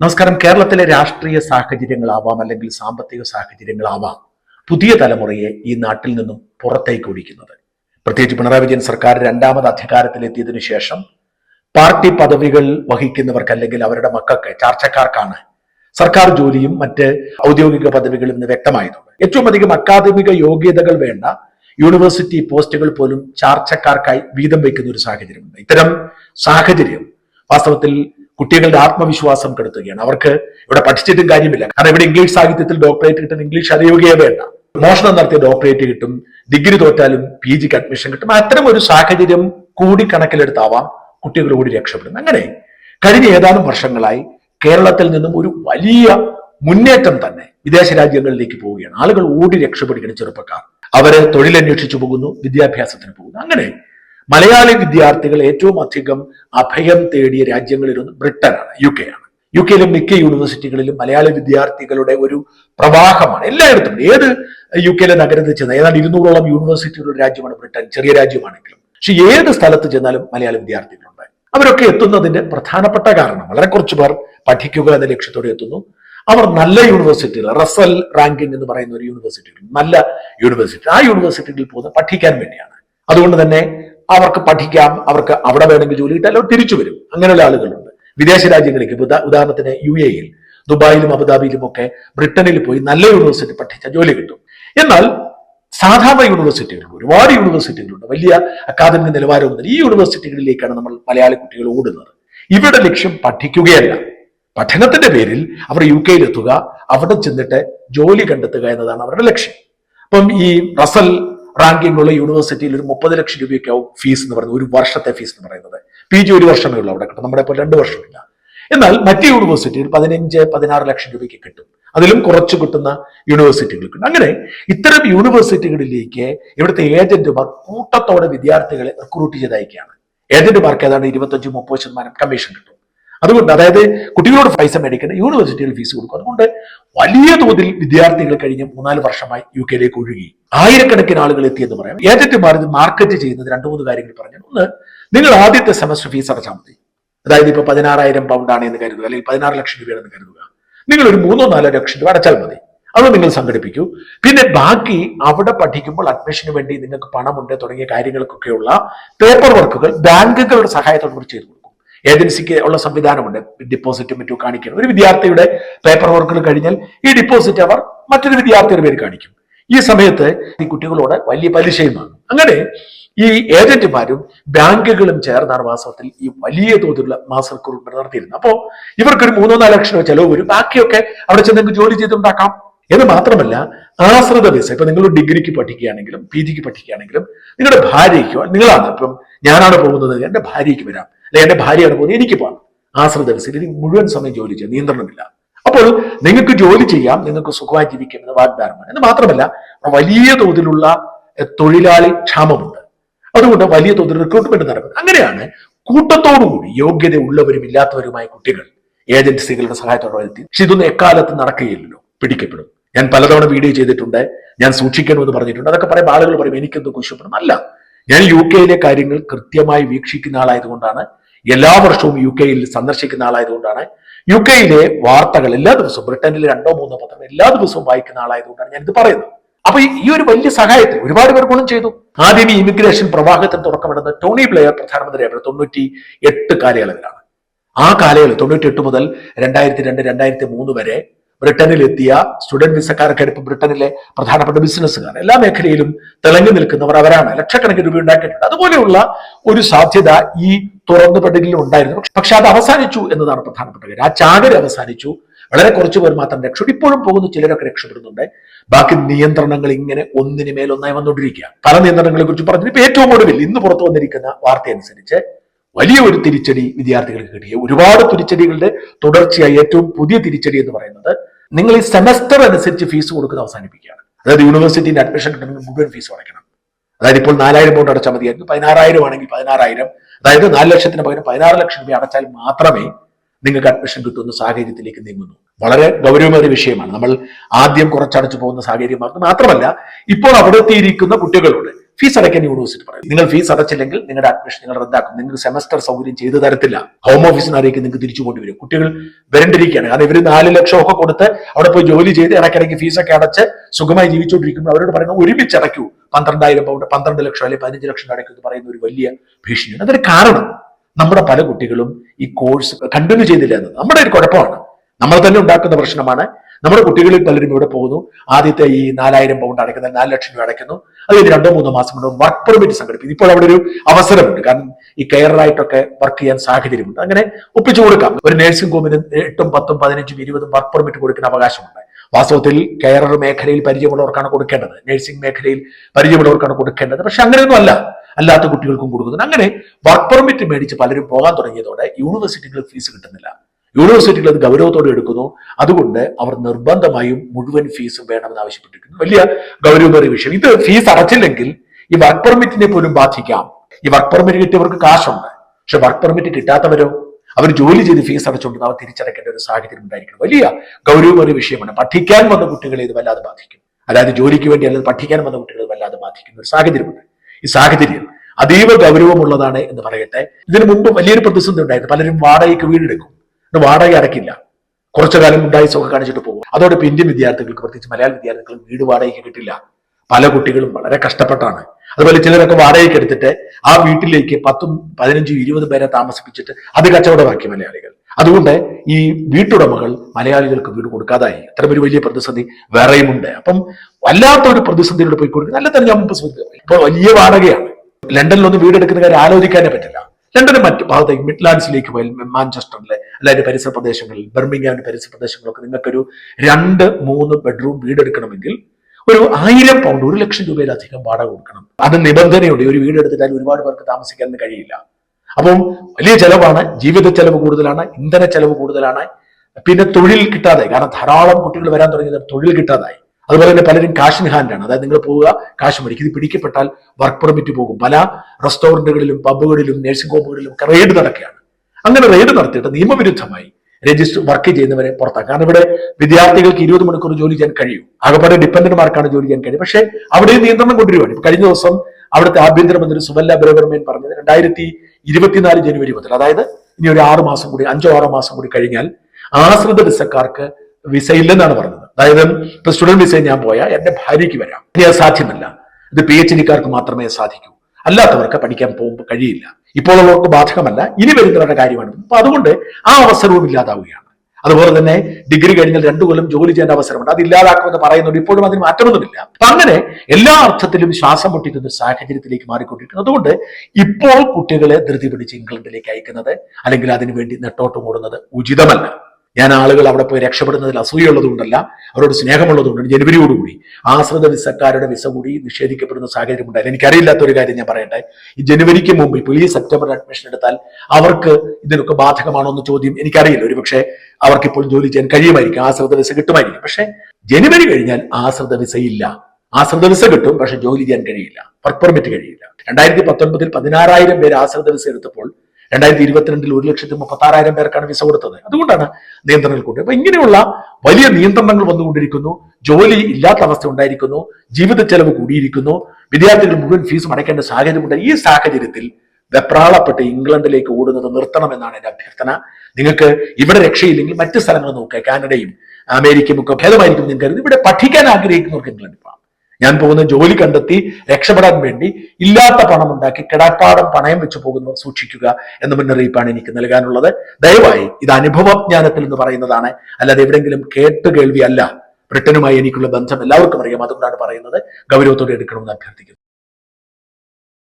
നമസ്കാരം. കേരളത്തിലെ രാഷ്ട്രീയ സാഹചര്യങ്ങളാവാം അല്ലെങ്കിൽ സാമ്പത്തിക സാഹചര്യങ്ങളാവാം പുതിയ തലമുറയെ ഈ നാട്ടിൽ നിന്നും പുറത്തേക്ക് ഓടിക്കുന്നത് പ്രത്യേകിച്ച് പിണറായി വിജയൻ സർക്കാർ രണ്ടാമത് അധികാരത്തിലെത്തിയതിനു ശേഷം പാർട്ടി പദവികൾ വഹിക്കുന്നവർക്ക് അല്ലെങ്കിൽ അവരുടെ മക്കൾക്ക് ചാർച്ചക്കാർക്കാണ് സർക്കാർ ജോലിയും മറ്റ് ഔദ്യോഗിക പദവികളും ഇന്ന് വ്യക്തമായതുകൊണ്ട് ഏറ്റവും അധികം അക്കാദമിക യോഗ്യതകൾ വേണ്ട യൂണിവേഴ്സിറ്റി പോസ്റ്റുകൾ പോലും ചാർച്ചക്കാർക്കായി വീതം വയ്ക്കുന്ന ഒരു സാഹചര്യമുണ്ട്. ഇത്തരം സാഹചര്യം വാസ്തവത്തിൽ കുട്ടികളുടെ ആത്മവിശ്വാസം കെടുത്തുകയാണ്. അവർക്ക് ഇവിടെ പഠിച്ചിട്ടും കാര്യമില്ല. കാരണം ഇവിടെ ഇംഗ്ലീഷ് സാഹിത്യത്തിൽ ഡോക്ടറേറ്റ് കിട്ടുന്ന ഇംഗ്ലീഷ് അറിയുകയേ വേണ്ട. മോഷണം നടത്തിയ ഡോക്ടറേറ്റ് കിട്ടും ഡിഗ്രി തോറ്റാലും പി ജിക്ക് അഡ്മിഷൻ കിട്ടും. അത്തരം ഒരു സാഹചര്യം കൂടി കണക്കിലെടുത്താവാം കുട്ടികൾ കൂടി അങ്ങനെ കഴിഞ്ഞ ഏതാനും വർഷങ്ങളായി കേരളത്തിൽ നിന്നും ഒരു വലിയ മുന്നേറ്റം തന്നെ വിദേശ രാജ്യങ്ങളിലേക്ക് പോവുകയാണ്. ആളുകൾ ഓടി രക്ഷപ്പെടുകയാണ് ചെറുപ്പക്കാർ. അവർ തൊഴിലന്വേഷിച്ചു പോകുന്നു വിദ്യാഭ്യാസത്തിന് പോകുന്നു. അങ്ങനെ മലയാളി വിദ്യാർത്ഥികൾ ഏറ്റവും അധികം അഭയം തേടിയ രാജ്യങ്ങളിലൊന്ന് ബ്രിട്ടനാണ് യു കെ ആണ്. യു കെയിലെ മിക്ക യൂണിവേഴ്സിറ്റികളിലും മലയാളി വിദ്യാർത്ഥികളുടെ ഒരു പ്രവാഹമാണ് എല്ലായിടത്തും ഏത് യു കെയിലെ നഗരത്തിൽ ചെന്ന ഏതാണ്ട് ഇരുന്നൂറോളം യൂണിവേഴ്സിറ്റികളുടെ രാജ്യമാണ് ബ്രിട്ടൻ ചെറിയ രാജ്യമാണെങ്കിലും. പക്ഷെ ഏത് സ്ഥലത്ത് ചെന്നാലും മലയാളി വിദ്യാർത്ഥികളുണ്ട്. അവരൊക്കെ എത്തുന്നതിന്റെ പ്രധാനപ്പെട്ട കാരണം വളരെ കുറച്ച് പേർ പഠിക്കുക എന്ന ലക്ഷ്യത്തോടെ എത്തുന്നു. അവർ നല്ല യൂണിവേഴ്സിറ്റികൾ റസൽ റാങ്കിങ് എന്ന് പറയുന്ന ഒരു യൂണിവേഴ്സിറ്റികൾ നല്ല യൂണിവേഴ്സിറ്റി ആ യൂണിവേഴ്സിറ്റികളിൽ പോകുന്നത് പഠിക്കാൻ വേണ്ടിയാണ്. അതുകൊണ്ട് തന്നെ അവർക്ക് പഠിക്കാം അവർക്ക് അവിടെ വേണമെങ്കിൽ ജോലി അവർ തിരിച്ചു വരും. അങ്ങനെയുള്ള ആളുകളുണ്ട്. വിദേശ രാജ്യങ്ങളിലേക്ക് ഉദാഹരണത്തിന് യു എയിൽ ദുബായിലും അബുദാബിയിലും ഒക്കെ ബ്രിട്ടനിൽ പോയി നല്ല യൂണിവേഴ്സിറ്റി പഠിച്ച ജോലി കിട്ടും. എന്നാൽ സാധാരണ യൂണിവേഴ്സിറ്റികളുണ്ട് ഒരുപാട് യൂണിവേഴ്സിറ്റികളുണ്ട് വലിയ അക്കാദമിക നിലവാരമൊന്നും ഈ യൂണിവേഴ്സിറ്റികളിലേക്കാണ് നമ്മൾ മലയാളി കുട്ടികൾ ഓടുന്നത്. ഇവരുടെ ലക്ഷ്യം പഠിക്കുകയല്ല. പഠനത്തിന്റെ പേരിൽ അവർ യു കെയിലെത്തുക അവിടെ ചെന്നിട്ട് ജോലി കണ്ടെത്തുക എന്നതാണ് അവരുടെ ലക്ഷ്യം. അപ്പം ഈ റസൽ റാങ്കിംഗ് ഉള്ള യൂണിവേഴ്സിറ്റിയിൽ ഒരു മുപ്പത് ലക്ഷം രൂപയൊക്കെ ആവും ഫീസ് എന്ന് പറയുന്നത് ഒരു വർഷത്തെ ഫീസ് എന്ന് പറയുന്നത്. പി ജി ഒരു വർഷമേ ഉള്ളൂ അവിടെ കിട്ടും. നമ്മുടെ ഇപ്പോൾ രണ്ട് വർഷമില്ല. എന്നാൽ മറ്റ് യൂണിവേഴ്സിറ്റിയിൽ പതിനഞ്ച് പതിനാറ് ലക്ഷം രൂപയ്ക്ക് കിട്ടും. അതിലും കുറച്ച് കിട്ടുന്ന യൂണിവേഴ്സിറ്റികൾക്കുണ്ട് അങ്ങനെ ഇത്തരം യൂണിവേഴ്സിറ്റികളിലേക്ക് ഇവിടുത്തെ ഏജന്റുമാർ കൂട്ടത്തോടെ വിദ്യാർത്ഥികളെ റിക്രൂട്ട് ചെയ്തയക്കുകയാണ്. ഏജന്റുമാർക്ക് ഏതാണ്ട് ഇരുപത്തഞ്ച് മുപ്പത് ശതമാനം കമ്മീഷൻ കിട്ടും. അതുകൊണ്ട് അതായത് കുട്ടികളോട് പൈസ മേടിക്കേണ്ട യൂണിവേഴ്സിറ്റികൾ ഫീസ് കൊടുക്കും. അതുകൊണ്ട് വലിയ തോതിൽ വിദ്യാർത്ഥികൾ കഴിഞ്ഞ മൂന്നാൽ വർഷമായി യു കെയിലേക്ക് ഒഴുകി. ആയിരക്കണക്കിന് ആളുകൾ എത്തിയെന്ന് പറയാം. ഏജന്റുമാർ ഇത് മാർക്കറ്റ് ചെയ്യുന്നത് രണ്ടു മൂന്ന് കാര്യങ്ങൾ പറഞ്ഞു ഒന്ന് നിങ്ങൾ ആദ്യത്തെ സെമസ്റ്റർ ഫീസ് അടച്ചാൽ മതി. അതായത് ഇപ്പൊ പതിനാറായിരം പൗണ്ട് ആണ് എന്ന് കരുതുക അല്ലെങ്കിൽ പതിനാറ് ലക്ഷം രൂപയാണെന്ന് കരുതുക. നിങ്ങൾ ഒരു മൂന്നോ നാലോ ലക്ഷം രൂപ അടച്ചാൽ മതി. അത് നിങ്ങൾ സംഘടിപ്പിക്കൂ. പിന്നെ ബാക്കി അവിടെ പഠിക്കുമ്പോൾ അഡ്മിഷന് വേണ്ടി നിങ്ങൾക്ക് പണമുണ്ട് തുടങ്ങിയ കാര്യങ്ങൾക്കൊക്കെയുള്ള പേപ്പർ വർക്കുകൾ ബാങ്കുകളുടെ സഹായത്തോടുകൂടി ചെയ്തു ഏജൻസിക്ക് ഉള്ള സംവിധാനമുണ്ട്. ഡിപ്പോസിറ്റും മറ്റും കാണിക്കണം ഒരു വിദ്യാർത്ഥിയുടെ പേപ്പർ വർക്കുകൾ കഴിഞ്ഞാൽ ഈ ഡിപ്പോസിറ്റ് അവർ മറ്റൊരു വിദ്യാർത്ഥിയുടെ പേര് കാണിക്കും. ഈ സമയത്ത് ഈ കുട്ടികളോട് വലിയ പലിശയും വാങ്ങും. അങ്ങനെ ഈ ഏജന്റുമാരും ബാങ്കുകളും ചേർന്നാണ് വാസ്തവത്തിൽ ഈ വലിയ തോതിലുള്ള മാസ റിക്രൂട്ട്മെന്റ് നടത്തിയിരുന്നത് അപ്പോ ഇവർക്കൊരു മൂന്നോ നാല് ലക്ഷം ചെലവ് വരും. ബാക്കിയൊക്കെ അവിടെ ചെന്ന് നിങ്ങൾക്ക് ജോലി ചെയ്തുണ്ടാക്കാം. എന്ന് മാത്രമല്ല ആശ്രിത വിസ ഇപ്പൊ നിങ്ങൾ ഡിഗ്രിക്ക് പഠിക്കുകയാണെങ്കിലും പി ജിക്ക് പഠിക്കുകയാണെങ്കിലും നിങ്ങളുടെ ഭാര്യയ്ക്കോ നിങ്ങളാണ് ഇപ്പം ഞാനാണ് പോകുന്നത് എന്റെ ഭാര്യയ്ക്ക് വരാം. അല്ലെ എന്റെ ഭാര്യയാണ് പോകുന്നത് എനിക്ക് പോകാം ആശ്രിത വിസയിൽ എനിക്ക് മുഴുവൻ സമയം ജോലി ചെയ്യാം നിയന്ത്രണമില്ല. അപ്പോൾ നിങ്ങൾക്ക് ജോലി ചെയ്യാം നിങ്ങൾക്ക് സുഖമായി ജീവിക്കാം എന്ന് വാഗ്ദാനമാണ്. എന്ന് മാത്രമല്ല വലിയ തോതിലുള്ള തൊഴിലാളി ക്ഷാമമുണ്ട്. അതുകൊണ്ട് വലിയ തോതിൽ റിക്രൂട്ട്മെന്റ് നടക്കുന്നത് അങ്ങനെയാണ് കൂട്ടത്തോടുകൂടി യോഗ്യത ഉള്ളവരും ഇല്ലാത്തവരുമായ കുട്ടികൾ ഏജൻസികളുടെ സഹായത്തോടെ എത്തി. പക്ഷെ ഇതൊന്നും എക്കാലത്ത് നടക്കുകയില്ലല്ലോ പിടിക്കപ്പെടും. ഞാൻ പലതവണ വീഡിയോ ചെയ്തിട്ടുണ്ട് ഞാൻ സൂക്ഷിക്കണമെന്ന് പറഞ്ഞിട്ടുണ്ട്. അതൊക്കെ പറയുമ്പോൾ ആളുകൾ പറയും എനിക്കെന്തോ കുശപ്പെടും അല്ല ഞാൻ യു കെയിലെ കാര്യങ്ങൾ കൃത്യമായി വീക്ഷിക്കുന്ന ആളായതുകൊണ്ടാണ് എല്ലാ വർഷവും യു കെയിൽ സന്ദർശിക്കുന്ന ആളായതുകൊണ്ടാണ് യു കെയിലെ വാർത്തകൾ എല്ലാ ദിവസവും ബ്രിട്ടനിൽ രണ്ടോ മൂന്നോ പത്രം എല്ലാ ദിവസവും വായിക്കുന്ന ആളായതുകൊണ്ടാണ് ഞാൻ ഇത് പറയുന്നത്. അപ്പൊ ഈ- ഒരു വലിയ സഹായത്തിൽ ഒരുപാട് പേർ ഗുണം ചെയ്തു. ആദ്യം ഈ ഇമിഗ്രേഷൻ പ്രവാഹത്തിന് തുടക്കമിടുന്ന ടോണി ബ്ലെയർ പ്രധാനമന്ത്രിയായിരുന്നു തൊണ്ണൂറ്റി എട്ട് കാലയളവിലാണ്. ആ കാലയളവ് തൊണ്ണൂറ്റി എട്ട് മുതൽ രണ്ടായിരത്തി രണ്ട് രണ്ടായിരത്തി മൂന്ന് വരെ ബ്രിട്ടനിൽ എത്തിയ സ്റ്റുഡന്റ് വിസക്കാരൊക്കെ ഇപ്പൊ ബ്രിട്ടനിലെ പ്രധാനപ്പെട്ട ബിസിനസ്സുകാർ എല്ലാ മേഖലയിലും തിളങ്ങി നിൽക്കുന്നവർ അവരാണ്. ലക്ഷക്കണക്കിന് രൂപ ഉണ്ടാക്കിയിട്ടുണ്ട്. അതുപോലെയുള്ള ഒരു സാധ്യത ഈ തുറന്നു പട്ടികയിൽ ഉണ്ടായിരുന്നു. പക്ഷെ- അത് അവസാനിച്ചു എന്നതാണ് പ്രധാനപ്പെട്ട കാര്യം. ആ ചാകര അവസാനിച്ചു. വളരെ കുറച്ചു പേർ മാത്രം രക്ഷപ്പെട്ടു. ഇപ്പോഴും പോകുന്ന ചിലരൊക്കെ രക്ഷപ്പെടുന്നുണ്ട്. ബാക്കി നിയന്ത്രണങ്ങൾ ഇങ്ങനെ ഒന്നിനു മേലൊന്നായി വന്നുകൊണ്ടിരിക്കുക പല നിയന്ത്രണങ്ങളെ കുറിച്ച് പറഞ്ഞു ഇപ്പൊ ഏറ്റവും ഒടുവിൽ ഇന്ന് പുറത്തു വന്നിരിക്കുന്ന വാർത്ത അനുസരിച്ച് വലിയ ഒരു തിരിച്ചടി വിദ്യാർത്ഥികൾക്ക് കിട്ടിയ ഒരുപാട് തിരിച്ചടികളുടെ തുടർച്ചയായി ഏറ്റവും പുതിയ തിരിച്ചടി എന്ന് പറയുന്നത് നിങ്ങൾ ഈ സെമസ്റ്റർ അനുസരിച്ച് ഫീസ് കൊടുക്കുന്നത് അവസാനിപ്പിക്കുകയാണ്. അതായത് യൂണിവേഴ്സിറ്റിന്റെ അഡ്മിഷൻ കിട്ടണമെങ്കിൽ മുഴുവൻ ഫീസ് അടയ്ക്കണം. അതായത് ഇപ്പോൾ നാലായിരം പൗണ്ട് അടച്ചാൽ മതിയായിരുന്നു. പതിനാറായിരം ആണെങ്കിൽ പതിനാറായിരം. അതായത് നാല് ലക്ഷത്തിന് പകരം പതിനാറ് ലക്ഷം രൂപ അടച്ചാൽ മാത്രമേ നിങ്ങൾക്ക് അഡ്മിഷൻ കിട്ടുന്ന സാഹചര്യത്തിലേക്ക് നീങ്ങുന്നു. വളരെ ഗൗരവമേറിയ വിഷയമാണ്. നമ്മൾ ആദ്യം കുറച്ചടച്ചു പോകുന്ന സാഹചര്യമായിരുന്നു മാത്രമല്ല ഇപ്പോൾ അവിടെ എത്തിയിരിക്കുന്ന കുട്ടികളോട് ഫീസ് അടയ്ക്കാൻ യൂണിവേഴ്സിറ്റി പറയും നിങ്ങൾ ഫീസ് അടച്ചില്ലെങ്കിൽ നിങ്ങളുടെ അഡ്മിഷൻ നിങ്ങൾ റദ്ദാക്കും. നിങ്ങൾക്ക് സെമസ്റ്റർ സൗകര്യം ചെയ്തു തരത്തില്ല. ഹോം ഓഫീസിന് അറിയിക്കും നിങ്ങൾക്ക് തിരിച്ചു കൊണ്ടുവരും കുട്ടികൾ വരണ്ടിരിക്കുകയാണ്. കാരണം ഇവർ നാല് ലക്ഷം ഒക്കെ കൊടുത്ത് അവിടെ പോയി ജോലി ചെയ്ത് ഇടയ്ക്കിടയ്ക്ക് ഫീസൊക്കെ അടച്ച് സുഖമായി ജീവിച്ചുകൊണ്ടിരിക്കുമ്പോൾ അവരോട് പറയുന്നത് ഒരുമിച്ച് അടയ്ക്കൂ. പന്ത്രണ്ടായിരം പൗണ്ട് പന്ത്രണ്ട് ലക്ഷം അല്ലെങ്കിൽ പതിനഞ്ച് ലക്ഷം അടയ്ക്കും എന്ന് പറയുന്ന ഒരു വലിയ ഭീഷണിയാണ്. അതൊരു കാരണം. നമ്മുടെ പല കുട്ടികളും ഈ കോഴ്സ് കണ്ടിന്യൂ ചെയ്തില്ല എന്നത് നമ്മുടെ ഒരു കുഴപ്പമാണ്. നമ്മൾ തന്നെ ഉണ്ടാക്കുന്ന പ്രശ്നമാണ്. നമ്മുടെ കുട്ടികളിൽ പലരും ഇവിടെ പോകുന്നു. ആദ്യത്തെ ഈ നാലായിരം പൗണ്ട് അടയ്ക്കുന്ന നാല് ലക്ഷം രൂപ അടയ്ക്കുന്നു. അത് കഴിഞ്ഞ് രണ്ടോ മൂന്നോ മാസം കൊണ്ട് വർക്ക് പെർമിറ്റ് സംഘടിപ്പിക്കും ഇപ്പോൾ അവിടെ ഒരു അവസരമുണ്ട്. കാരണം ഈ കെയറായിട്ടൊക്കെ വർക്ക് ചെയ്യാൻ സാഹചര്യമുണ്ട്. അങ്ങനെ ഒപ്പിച്ചു കൊടുക്കാം. ഒരു നഴ്സിംഗ് ഹോമിന് എട്ടും പത്തും പതിനഞ്ചും ഇരുപതും വർക്ക് പെർമിറ്റ് കൊടുക്കുന്ന അവകാശമുണ്ട്. വാസ്തവത്തിൽ കെയർ മേഖലയിൽ പരിചയമുള്ളവർക്കാണ് കൊടുക്കേണ്ടത്. നഴ്സിംഗ് മേഖലയിൽ പരിചയമുള്ളവർക്കാണ് കൊടുക്കേണ്ടത്. പക്ഷെ അങ്ങനെയൊന്നും അല്ല. അല്ലാത്ത കുട്ടികൾക്കും കൊടുക്കുന്നുണ്ട്. അങ്ങനെ വർക്ക് പെർമിറ്റ് മേടിച്ച് പലരും പോകാൻ തുടങ്ങിയതോടെ യൂണിവേഴ്സിറ്റികൾ ഫീസ് കിട്ടുന്നില്ല. യൂണിവേഴ്സിറ്റികൾ അത് ഗൗരവത്തോടെ എടുക്കുന്നു. അതുകൊണ്ട് അവർ നിർബന്ധമായും മുഴുവൻ ഫീസും വേണമെന്ന് ആവശ്യപ്പെട്ടിരിക്കുന്നു. വലിയ ഗൗരവമേറിയ വിഷയം. ഇത് ഫീസ് അടച്ചില്ലെങ്കിൽ ഈ വർക്ക് പെർമിറ്റിനെ പോലും ബാധിക്കാം. ഈ വർക്ക് പെർമിറ്റ് കിട്ടിയവർക്ക് കാശുണ്ട്. പക്ഷെ വർക്ക് പെർമിറ്റ് കിട്ടാത്തവരോ? അവർ ജോലി ചെയ്ത് ഫീസ് അടച്ചുകൊണ്ട് അവർ തിരിച്ചടയ്ക്കേണ്ട ഒരു സാഹചര്യം ഉണ്ടായിരിക്കണം. വലിയ ഗൗരവമേറിയ വിഷയമാണ്. പഠിക്കാൻ വന്ന കുട്ടികളെ ഇത് വല്ലാതെ ബാധിക്കും. അതായത് ജോലിക്ക് വേണ്ടി അല്ലെങ്കിൽ പഠിക്കാൻ വന്ന കുട്ടികളെ വല്ലാതെ ബാധിക്കുന്ന ഒരു സാഹചര്യമുണ്ട്. ഈ സാഹചര്യം അതീവ ഗൗരവമുള്ളതാണ് എന്ന് പറയട്ടെ. ഇതിനു മുമ്പ് വലിയൊരു പ്രതിസന്ധി ഉണ്ടായിരുന്നു. പലരും വാടകയ്ക്ക് വീടെടുക്കും. വാടക അടക്കില്ല. കുറച്ചു കാലം ഉണ്ടായിസൊക്കെ കാണിച്ചിട്ട് പോകും. അതോടൊപ്പം ഇന്ത്യൻ വിദ്യാർത്ഥികൾക്ക് പ്രത്യേകിച്ച് മലയാള വിദ്യാർത്ഥികൾക്ക് വീട് വാടകയ്ക്ക് കിട്ടില്ല. പല കുട്ടികളും വളരെ കഷ്ടപ്പെട്ടാണ്. അതുപോലെ ചിലരൊക്കെ വാടകയ്ക്ക് എടുത്തിട്ട് ആ വീട്ടിലേക്ക് പത്തും പതിനഞ്ചും ഇരുപതും പേരെ താമസിപ്പിച്ചിട്ട് അത് കച്ചവടമാക്കി മലയാളികൾ. അതുകൊണ്ട് ഈ വീട്ടുടമകൾ മലയാളികൾക്ക് വീട് കൊടുക്കാതായി. അത്തരം ഒരു വലിയ പ്രതിസന്ധി വേറെയുമുണ്ട് അപ്പം വല്ലാത്ത ഒരു പ്രതിസന്ധിയിലൂടെ പോയിക്കൊടുക്കുന്നത് നല്ല തന്നെ ഞാൻ മുമ്പ് സൂചിപ്പിച്ചു ഇപ്പൊ വലിയ വാടകയാണ്. ലണ്ടനിലൊന്നും വീടെടുക്കുന്ന കാര്യം ആലോചിക്കാനേ പറ്റില്ല. ലണ്ടനും മറ്റ് ഭാഗത്തേക്ക് മിഡ്ലാൻഡ്സിലേക്ക് പോയാൽ മാഞ്ചസ്റ്ററിലെ അല്ല അതിന്റെ പരിസര പ്രദേശങ്ങളിൽ ബെർമിംഗാമിന്റെ പരിസര പ്രദേശങ്ങളൊക്കെ നിങ്ങൾക്കൊരു രണ്ട് മൂന്ന് ബെഡ്റൂം വീട് എടുക്കണമെങ്കിൽ ഒരു ആയിരം പൗണ്ട് ഒരു ലക്ഷം രൂപയിലധികം വാടക കൊടുക്കണം. അത് നിബന്ധനയുണ്ട്. ഒരു വീട് എടുത്തിട്ടാൽ ഒരുപാട് പേർക്ക് താമസിക്കാൻ കഴിയില്ല. അപ്പം വലിയ ചെലവാണ് ജീവിത ചെലവ് കൂടുതലാണ് ഇന്ധന ചെലവ് കൂടുതലാണ്. പിന്നെ തൊഴിൽ കിട്ടാതെ കാരണം ധാരാളം കുട്ടികൾ വരാൻ തുടങ്ങിയത് തൊഴിൽ കിട്ടാതായി. അതുപോലെ തന്നെ പലരും ഇൻ ഹാൻഡാണ് അതായത് നിങ്ങൾ പോവുക കാശ് മേടിക്കും ഇത് പിടിക്കപ്പെട്ടാൽ വർക്ക് പെർമിറ്റ് പോകും. പല റെസ്റ്റോറന്റുകളിലും പബ്ബുകളിലും നഴ്സിംഗ് ഹോമുകളിലും ഒക്കെ റെയ്ഡ് നടക്കുകയാണ്. അങ്ങനെ റെയ്ഡ് നടത്തിയിട്ട് നിയമവിരുദ്ധമായി രജിസ്റ്റർ വർക്ക് ചെയ്യുന്നവരെ പുറത്താക്കും കാരണം ഇവിടെ വിദ്യാർത്ഥികൾക്ക് ഇരുപത് മണിക്കൂർ ജോലി ചെയ്യാൻ കഴിയും. ആകെപ്പാടെ ഡിപ്പെൻഡന്റ്മാർക്കാണ് ജോലി ചെയ്യാൻ കഴിയും പക്ഷേ അവിടെയും നിയന്ത്രണം കൊണ്ടുവരുവാണ് ഇപ്പൊ കഴിഞ്ഞ ദിവസം അവിടുത്തെ ആഭ്യന്തരമന്ത്രി സുബല്ല ബ്രഹ്മൻ പറഞ്ഞത് രണ്ടായിരത്തി ഇരുപത്തിനാല് ജനുവരി മുതൽ അതായത് ഇനി ഒരു ആറ് മാസം കൂടി അഞ്ചോ ആറോ മാസം കൂടി കഴിഞ്ഞാൽ ആശ്രിത വിസക്കാർക്ക് വിസ ഇല്ലെന്നാണ് പറഞ്ഞത്. അതായത് ഇപ്പൊ സ്റ്റുഡന്റ് വിസയിൽ ഞാൻ പോയാൽ എന്റെ ഭാര്യയ്ക്ക് വരാം. ഇനി അത് സാധ്യമല്ല. ഇത് പി എച്ച് ഡിക്കാർക്ക് മാത്രമേ സാധിക്കൂ. അല്ലാത്തവർക്ക് പഠിക്കാൻ പോകുമ്പോൾ കഴിയില്ല. ഇപ്പോഴുള്ളവർക്ക് ബാധകമല്ല. ഇനി വരുന്നവരുടെ കാര്യമാണ്. അപ്പൊ അതുകൊണ്ട് ആ അവസരവും ഇല്ലാതാവുകയാണ്. അതുപോലെ തന്നെ ഡിഗ്രി കഴിഞ്ഞാൽ രണ്ടു കൊല്ലം ജോലി ചെയ്യേണ്ട അവസരമുണ്ട്. അത് ഇല്ലാതാക്കുമെന്ന് പറയുന്നുണ്ട്. ഇപ്പോഴും അതിന് മാറ്റമൊന്നുമില്ല. അപ്പൊ അങ്ങനെ എല്ലാ അർത്ഥത്തിലും ശ്വാസം പൊട്ടിക്കുന്ന സാഹചര്യത്തിലേക്ക് മാറിക്കൊണ്ടിരിക്കുന്നു. അതുകൊണ്ട് ഇപ്പോൾ കുട്ടികളെ ധൃതി പിടിച്ച് ഇംഗ്ലണ്ടിലേക്ക് അയക്കുന്നത് അല്ലെങ്കിൽ അതിനുവേണ്ടി നെട്ടോട്ടം ഓടുന്നത് ഉചിതമല്ല. ഞാൻ ആളുകൾ അവിടെ പോയി രക്ഷപ്പെടുന്നതിൽ അസൂയുള്ളതുകൊണ്ടല്ല അവരോട് സ്നേഹമുള്ളതുകൊണ്ടാണ് ജനുവരിയോടുകൂടി ആശ്രിത വിസക്കാരുടെ വിസ കൂടി നിഷേധിക്കപ്പെടുന്ന സാഹചര്യം ഉണ്ടായാലും എനിക്കറിയില്ലാത്ത ഒരു കാര്യം ഞാൻ പറയട്ടെ. ഈ ജനുവരിക്ക് മുമ്പ് ഇപ്പോൾ ഈ സെപ്റ്റംബർ അഡ്മിഷൻ എടുത്താൽ അവർക്ക് ഇതിനൊക്കെ ബാധകമാണോ എന്ന് ചോദ്യം എനിക്കറിയില്ല. ഒരുപക്ഷെ അവർക്ക് ഇപ്പോൾ ജോലി ചെയ്യാൻ കഴിയുമായിരിക്കും ആശ്രിത വിസ കിട്ടുമായിരിക്കും. പക്ഷേ ജനുവരി കഴിഞ്ഞാൽ ആശ്രിത വിസയില്ല. ആശ്രിത വിസ കിട്ടും പക്ഷെ ജോലി ചെയ്യാൻ കഴിയില്ല. വർക്ക് പെർമിറ്റ് കഴിയില്ല. രണ്ടായിരത്തി പത്തൊൻപതിൽ പതിനാറായിരം പേര് ആശ്രിത വിസ എടുത്തപ്പോൾ രണ്ടായിരത്തി ഇരുപത്തിരണ്ടിൽ ഒരു ലക്ഷത്തി മുപ്പത്തി ആറായിരം പേർക്കാണ് വിസ കൊടുത്തത്. അതുകൊണ്ടാണ് നിയന്ത്രണങ്ങൾ കൊണ്ട് അപ്പൊ ഇങ്ങനെയുള്ള വലിയ നിയന്ത്രണങ്ങൾ വന്നുകൊണ്ടിരിക്കുന്നു. ജോലി ഇല്ലാത്ത അവസ്ഥ ഉണ്ടായിരിക്കുന്നു. ജീവിത ചെലവ് കൂടിയിരിക്കുന്നു. വിദ്യാർത്ഥികൾ മുഴുവൻ ഫീസും അടയ്ക്കേണ്ട സാഹചര്യമുണ്ട്. ഈ സാഹചര്യത്തിൽ വെപ്രാളപ്പെട്ട് ഇംഗ്ലണ്ടിലേക്ക് ഓടുന്നത് നിർത്തണം എന്നാണ് എന്റെ അഭ്യർത്ഥന. നിങ്ങൾക്ക് ഇവിടെ രക്ഷയില്ലെങ്കിൽ മറ്റ് സ്ഥലങ്ങൾ നോക്കുക. കാനഡയും അമേരിക്കയും ഒക്കെ ഭേദമായിരിക്കും നിങ്ങൾക്ക് ഇവിടെ പഠിക്കാൻ ആഗ്രഹിക്കുന്നവർക്ക് ഇംഗ്ലണ്ടിൽ ഞാൻ പോകുന്ന ജോലി കണ്ടെത്തി രക്ഷപ്പെടാൻ വേണ്ടി ഇല്ലാത്ത പണം ഉണ്ടാക്കി കിടപ്പാടം പണയം വെച്ച് പോകുന്നവർ സൂക്ഷിക്കുക എന്ന മുന്നറിയിപ്പാണ് എനിക്ക് നൽകാനുള്ളത്. ദയവായി ഇത് അനുഭവജ്ഞാനത്തിൽ എന്ന് പറയുന്നതാണ്. അല്ലാതെ എവിടെയെങ്കിലും കേട്ട് കേൾവി അല്ല ബ്രിട്ടനുമായി എനിക്കുള്ള ബന്ധം എല്ലാവർക്കും അറിയാം. അതുകൊണ്ടാണ് പറയുന്നത്. ഗൗരവത്തോടെ എടുക്കണമെന്ന് അഭ്യർത്ഥിക്കുന്നു.